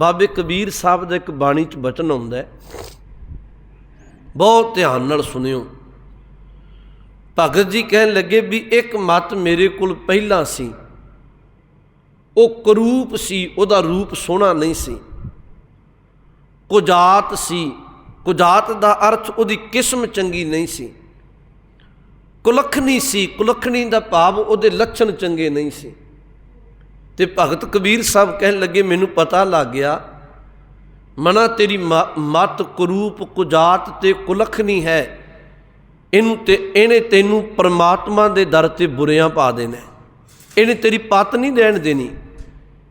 ਬਾਬੇ ਕਬੀਰ ਸਾਹਿਬ ਦਾ ਇੱਕ ਬਾਣੀ ਚ ਬਚਨ ਆਉਂਦਾ ਹੈ। ਬਹੁਤ ਧਿਆਨ ਨਾਲ ਸੁਣਿਓ। ਭਗਤ ਜੀ ਕਹਿਣ ਲੱਗੇ ਵੀ ਇੱਕ ਮਤ ਮੇਰੇ ਕੋਲ ਪਹਿਲਾਂ ਸੀ। ਉਹ ਕਰੂਪ ਸੀ, ਉਹਦਾ ਰੂਪ ਸੋਹਣਾ ਨਹੀਂ ਸੀ। ਕੁਜਾਤ ਸੀ। ਕੁਜਾਤ ਦਾ ਅਰਥ ਉਹਦੀ ਕਿਸਮ ਚੰਗੀ ਨਹੀਂ ਸੀ। ਕੁਲਖਣੀ ਸੀ। ਕੁਲਖਣੀ ਦਾ ਭਾਵ ਉਹਦੇ ਲੱਛਣ ਚੰਗੇ ਨਹੀਂ ਸੀ। ਤੇ ਭਗਤ ਕਬੀਰ ਸਾਹਿਬ ਕਹਿਣ ਲੱਗੇ, ਮੈਨੂੰ ਪਤਾ ਲੱਗ ਗਿਆ, ਮਨਾ ਤੇਰੀ ਮ- ਮਤ ਕਰੂਪ ਕੁਜਾਤ ਤੇ ਨਹੀਂ ਹੈ। ਇਹਨੂੰ ਤੇ, ਇਹਨੇ ਤੈਨੂੰ ਪਰਮਾਤਮਾ ਦੇ ਦਰ ਤੇ ਬੁਰਿਆਂ ਪਾ ਦੇਣਾ ਇਹਨੇ ਤੇਰੀ ਪਤ ਨਹੀਂ ਦੇਣ ਦੇਣੀ।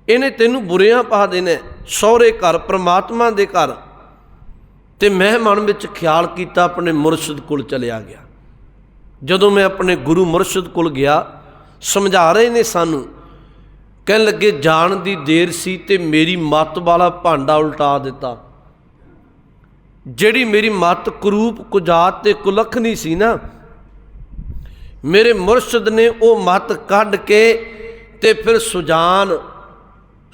ਇਹਨੇ ਤੈਨੂੰ ਬੁਰਿਆਂ ਪਾ ਦੇਣਾ ਸਹੁਰੇ ਘਰ, ਪਰਮਾਤਮਾ ਦੇ ਘਰ। ਤੇ ਮੈਂ ਮਨ ਵਿੱਚ ਖਿਆਲ ਕੀਤਾ, ਆਪਣੇ ਮੁਰਸ਼ਿਦ ਕੋਲ ਚਲਿਆ ਗਿਆ। ਜਦੋਂ ਮੈਂ ਆਪਣੇ ਗੁਰੂ ਮੁਰਸ਼ਿਦ ਕੋਲ ਗਿਆ, ਸਮਝਾ ਰਹੇ ਨੇ ਸਾਨੂੰ ਕਹਿਣ ਲੱਗੇ, ਜਾਣ ਦੀ ਦੇਰ ਸੀ ਤੇ ਮੇਰੀ ਮੱਤ ਵਾਲਾ ਭਾਂਡਾ ਉਲਟਾ ਦਿੱਤਾ। ਜਿਹੜੀ ਮੇਰੀ ਮੱਤ ਕਰੂਪ, ਕੁਜਾਤ ਤੇ ਕੁਲਖਣੀ ਸੀ ਨਾ, ਮੇਰੇ ਮੁਰਸ਼ਿਦ ਨੇ ਉਹ ਮੱਤ ਕੱਢ ਕੇ ਤੇ ਫਿਰ ਸੁਜਾਨ,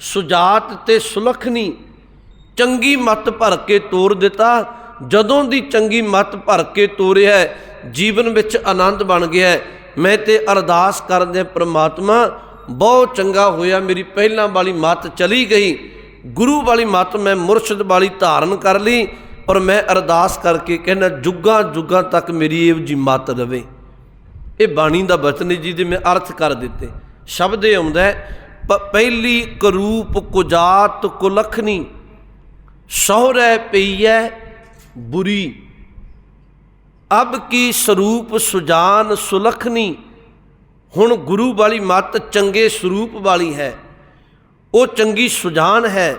ਸੁਜਾਤ ਤੇ ਸੁਲਖਣੀ ਚੰਗੀ ਮੱਤ ਭਰ ਕੇ ਤੋਰ ਦਿੱਤਾ। ਜਦੋਂ ਦੀ ਚੰਗੀ ਮੱਤ ਭਰ ਕੇ ਤੋਰਿਆ ਜੀਵਨ ਵਿੱਚ ਆਨੰਦ ਬਣ ਗਿਆ ਮੈਂ ਤੇ ਅਰਦਾਸ ਕਰਦੇ ਪ੍ਰਮਾਤਮਾ ਬਹੁਤ ਚੰਗਾ ਹੋਇਆ, ਮੇਰੀ ਪਹਿਲਾਂ ਵਾਲੀ ਮੱਤ ਚਲੀ ਗਈ। ਗੁਰੂ ਵਾਲੀ ਮੱਤ ਮੈਂ ਮੁਰਸ਼ਿਦ ਵਾਲੀ ਧਾਰਨ ਕਰ ਲਈ, ਪਰ ਮੈਂ ਅਰਦਾਸ ਕਰਕੇ ਕਹਿੰਦਾ, ਜੁਗਾਂ ਜੁਗਾਂ ਤੱਕ ਮੇਰੀ ਇਹ ਜੀ ਮੱਤ ਰਵੇ। ਇਹ ਬਾਣੀ ਦਾ ਬਚਨ ਜੀ ਦੇ ਮੈਂ ਅਰਥ ਕਰ ਦਿੱਤੇ। ਸ਼ਬਦ ਇਹ ਆਉਂਦਾ ਪ- ਪਹਿਲੀ ਕਰੂਪ ਕੁਜਾਤ ਕੁਲਖਣੀ ਸਹੁਰੈ ਪਈਐ ਬੁਰੀ। ਅਬ ਕੀ ਸਰੂਪ ਸੁਜਾਨ ਸੁਲਖਣੀ ਹੁਣ ਗੁਰੂ ਵਾਲੀ ਮੱਤ ਚੰਗੇ ਸਰੂਪ ਵਾਲੀ ਹੈ। ਉਹ ਚੰਗੀ ਸੁਜਾਨ ਹੈ,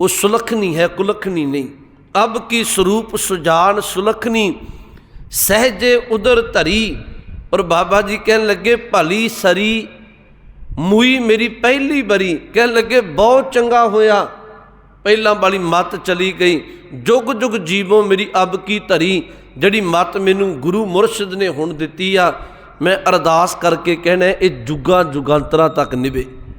ਉਹ ਸੁਲਖਣੀ ਹੈ, ਕੁਲਖਣੀ ਨਹੀਂ। ਅਬ ਕੀ ਸਰੂਪ ਸੁਜਾਨ ਸੁਲਖਣੀ, ਸਹਜੇ ਉਦਰ ਧਰੀ। ਔਰ ਬਾਬਾ ਜੀ ਕਹਿਣ ਲੱਗੇ, ਭਲੀ ਸਰੀ, ਮੂਈ ਮੇਰੀ ਪਹਿਲੀ ਬਰੀ। ਕਹਿਣ ਲੱਗੇ, ਬਹੁਤ ਚੰਗਾ ਹੋਇਆ। ਪਹਿਲਾਂ ਵਾਲੀ ਮਤ ਚਲੀ ਗਈ। ਜੁਗ ਜੁਗ ਜੀਵੋ ਮੇਰੀ ਅਬ ਕੀ ਧਰੀ, ਜਿਹੜੀ ਮਤ ਮੈਨੂੰ ਗੁਰੂ ਮੁਰਸ਼ਿਦ ਨੇ ਹੁਣ ਦਿੱਤੀ ਆ। ਮੈਂ ਅਰਦਾਸ ਕਰਕੇ ਕਹਿਣਾ ਇਹ ਜੁਗਾਂ ਜੁਗਾਂਤਰਾਂ ਤੱਕ ਨਿਭੇ।